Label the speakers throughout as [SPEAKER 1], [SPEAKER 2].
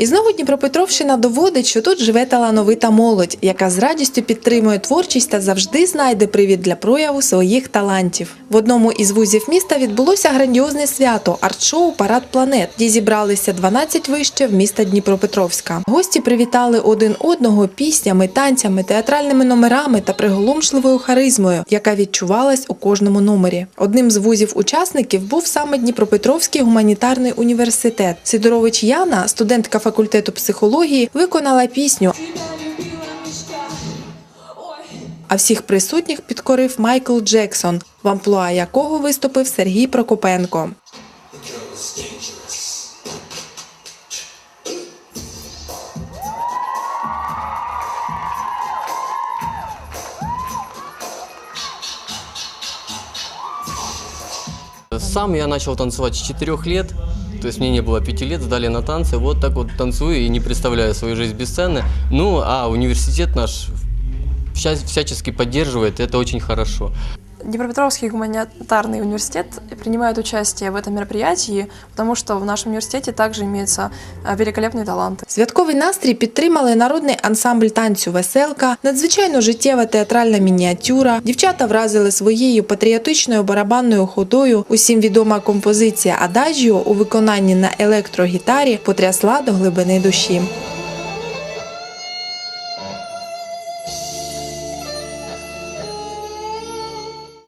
[SPEAKER 1] І знову Дніпропетровщина доводить, що тут живе талановита молодь, яка з радістю підтримує творчість та завжди знайде привід для прояву своїх талантів. В одному із вузів міста відбулося грандіозне свято арт-шоу Парад планет, де зібралися 12 вишів міста Дніпропетровська. Гості привітали один одного піснями, танцями, театральними номерами та приголомшливою харизмою, яка відчувалась у кожному номері. Одним з вузів учасників був саме Дніпропетровський гуманітарний університет. Сидорович Яна, студентка факультету психології, виконала пісню. А всіх присутніх підкорив Майкл Джексон, в амплуа якого виступив Сергій Прокопенко.
[SPEAKER 2] Сам я начал танцевать с 4 лет, то есть мне не было 5 лет, сдали на танцы, вот так вот танцую и не представляю свою жизнь без сцены. Ну, а университет наш вся- всячески поддерживает, это очень хорошо.
[SPEAKER 3] Днепропетровский гуманитарный университет принимает участие в этом мероприятии, потому что в нашем университете также имеются э, великолепные таланты.
[SPEAKER 1] Святковий настрій підтримали народний ансамбль танцю Веселка, надзвичайно життєва театральна мініатюра. Дівчата вразили своєю патріотичною барабанною ходою. Усім відома композиція Адажіо у виконанні на електрогітарі потрясла до глибини душі.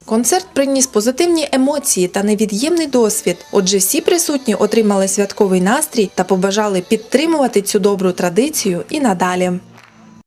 [SPEAKER 1] Концерт приніс позитивні емоції та невід'ємний досвід. Отже, всі присутні отримали святковий настрій та побажали підтримувати цю добру традицію і надалі.